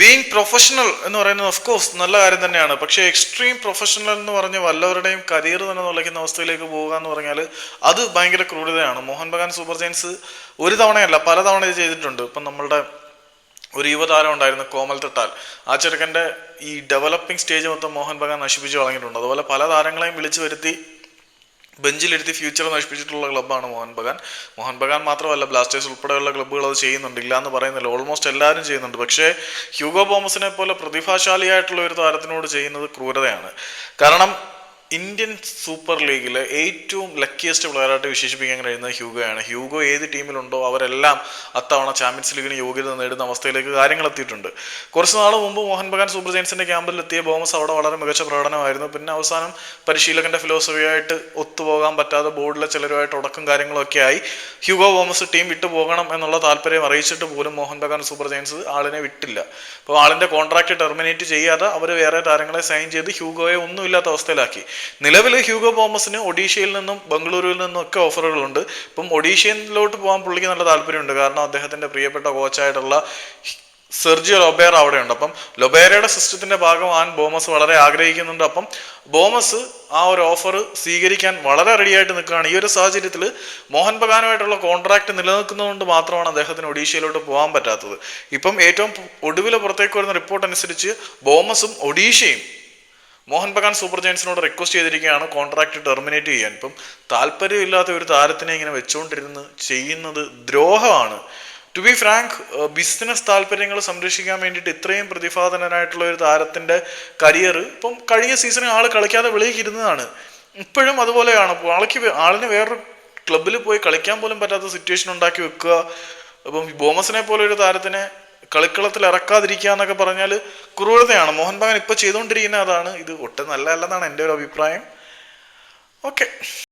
Being professional എന്ന് പറയുന്നത് of course നല്ല കാര്യം തന്നെയാണ്. പക്ഷേ എക്സ്ട്രീം പ്രൊഫഷണൽ എന്ന് പറഞ്ഞ് വല്ലവരുടെയും കരിയർ തന്നെ നിലയ്ക്കുന്ന അവസ്ഥയിലേക്ക് പോവുക എന്ന് പറഞ്ഞാൽ അത് ഭയങ്കര ക്രൂരതയാണ്. മോഹൻ ബഗാൻ സൂപ്പർ ജെയിൻസ് ഒരു തവണയല്ല പല തവണ ഇത് ചെയ്തിട്ടുണ്ട്. ഇപ്പം നമ്മളുടെ ഒരു യുവതാരം ഉണ്ടായിരുന്നു കോമൽ തട്ടാൽ. ആ ചെറുക്കന്റെ ഈ ഡെവലപ്പിംഗ് സ്റ്റേജ് മൊത്തം മോഹൻ ബഗാൻ നശിപ്പിച്ച് കളഞ്ഞിട്ടുണ്ട്. അതുപോലെ പല താരങ്ങളെയും വിളിച്ചു വരുത്തി ബെഞ്ചിലിരുത്തി ഫ്യൂച്ചർ നശിപ്പിച്ചിട്ടുള്ള ക്ലബ്ബാണ് മോഹൻ ബഗാൻ. മോഹൻ ബഗാൻ മാത്രമല്ല ബ്ലാസ്റ്റേഴ്സ് ഉൾപ്പെടെയുള്ള ക്ലബ്ബുകൾ അത് ചെയ്യുന്നുണ്ട്. ഇല്ല എന്ന് പറയുന്നില്ല. ഓൾമോസ്റ്റ് എല്ലാവരും ചെയ്യുന്നുണ്ട്. പക്ഷേ ഹ്യൂഗോ ബോമസിനെ പോലെ പ്രതിഭാശാലിയായിട്ടുള്ള ഒരു താരത്തിനോട് ചെയ്യുന്നത് ക്രൂരതയാണ്. കാരണം ഇന്ത്യൻ സൂപ്പർ ലീഗിലെ ഏറ്റവും ലക്കിയസ്റ്റ് പ്ലെയറായിട്ട് വിശേഷിപ്പിക്കാൻ കഴിയുന്നത് ഹ്യൂഗോയാണ്. ഹ്യൂഗോ ഏത് ടീമിലുണ്ടോ അവരെല്ലാം അത്തവണ ചാമ്പ്യൻസ് ലീഗിന് യോഗ്യത നേടുന്ന അവസ്ഥയിലേക്ക് കാര്യങ്ങൾ എത്തിയിട്ടുണ്ട്. കുറച്ച് നാൾ മുമ്പ് മോഹൻ ബഗാൻ സൂപ്പർ ജയൻസിന്റെ ക്യാമ്പിൽ എത്തിയ ബോമസ് അവിടെ വളരെ മികച്ച പ്രകടനമായിരുന്നു. പിന്നെ അവസാനം പരിശീലകന്റെ ഫിലോസഫിയായിട്ട് ഒത്തുപോകാൻ പറ്റാതെ ബോർഡിലെ ചിലരുമായിട്ട് ഉടക്കം കാര്യങ്ങളൊക്കെ ആയി. ഹ്യൂഗോ ബോമസ് ടീം വിട്ടു പോകണം എന്നുള്ള താല്പര്യം അറിയിച്ചിട്ട് പോലും മോഹൻ ബഗാൻ സൂപ്പർ ജയൻസ് ആളിനെ വിട്ടില്ല. അപ്പോൾ ആളിന്റെ കോൺട്രാക്ട് ടെർമിനേറ്റ് ചെയ്യാതെ അവർ വേറെ താരങ്ങളെ സൈൻ ചെയ്ത് ഹ്യൂഗോയെ ഒന്നുമില്ലാത്ത അവസ്ഥയിലാക്കി. നിലവിൽ ഹ്യൂഗോ തോമസിന് ഒഡീഷയിൽ നിന്നും ബംഗളൂരുവിൽ നിന്നും ഒക്കെ ഓഫറുകളുണ്ട്. ഇപ്പം ഒഡീഷയിലോട്ട് പോകാൻ പുള്ളിക്ക് നല്ല താല്പര്യമുണ്ട്. കാരണം അദ്ദേഹത്തിന്റെ പ്രിയപ്പെട്ട കോച്ചായിട്ടുള്ള സെർജിയോ ലൊബേറ അവിടെയുണ്ട്. അപ്പം ലൊബേരയുടെ സിസ്റ്റത്തിന്റെ ഭാഗമാകാൻ ബോമസ് വളരെ ആഗ്രഹിക്കുന്നുണ്ട്. അപ്പം ബോമസ് ആ ഒരു ഓഫർ സ്വീകരിക്കാൻ വളരെ റെഡിയായിട്ട് നിൽക്കുകയാണ്. ഈ ഒരു സാഹചര്യത്തിൽ മോഹൻ ബഗാനുമായിട്ടുള്ള കോൺട്രാക്ട് നിലനിൽക്കുന്നതുകൊണ്ട് മാത്രമാണ് അദ്ദേഹത്തിന് ഒഡീഷയിലോട്ട് പോകാൻ പറ്റാത്തത്. ഇപ്പം ഏറ്റവും ഒടുവിൽ പുറത്തേക്ക് വരുന്ന റിപ്പോർട്ട് അനുസരിച്ച് ബോമസും ഒഡീഷയും മോഹൻ ബഗാൻ സൂപ്പർ ജയൻസിനോട് റിക്വസ്റ്റ് ചെയ്തിരിക്കുകയാണ് കോൺട്രാക്ട് ടെർമിനേറ്റ് ചെയ്യാൻ. ഇപ്പം താല്പര്യമില്ലാത്ത ഒരു താരത്തിനെ ഇങ്ങനെ വെച്ചുകൊണ്ടിരുന്ന് ചെയ്യുന്നത് ദ്രോഹമാണ്. ടു ബി ഫ്രാങ്ക് ബിസിനസ് താല്പര്യങ്ങൾ സംരക്ഷിക്കാൻ വേണ്ടിയിട്ട് ഇത്രയും പ്രതിഭാതനായിട്ടുള്ള ഒരു താരത്തിന്റെ കരിയർ ഇപ്പം കഴിഞ്ഞ സീസണിൽ ആൾ കളിക്കാതെ വിളിയിരുന്നതാണ് ഇപ്പോഴും അതുപോലെയാണ്. ആൾക്ക് ആളിന് വേറൊരു ക്ലബ്ബിൽ പോയി കളിക്കാൻ പോലും പറ്റാത്ത സിറ്റുവേഷൻ ഉണ്ടാക്കി വെക്കുക. അപ്പം ബോമസിനെ പോലെ ഒരു താരത്തിനെ കളിക്കളത്തിൽ ഇറക്കാതിരിക്കുക എന്നൊക്കെ പറഞ്ഞാൽ ക്രൂരതയാണ്. മോഹൻ ബഗാൻ ഇപ്പൊ ചെയ്തുകൊണ്ടിരിക്കുന്ന അതാണ്. ഇത് ഒട്ടും നല്ലതല്ലെന്നാണ് എന്റെ ഒരു അഭിപ്രായം. ഓക്കെ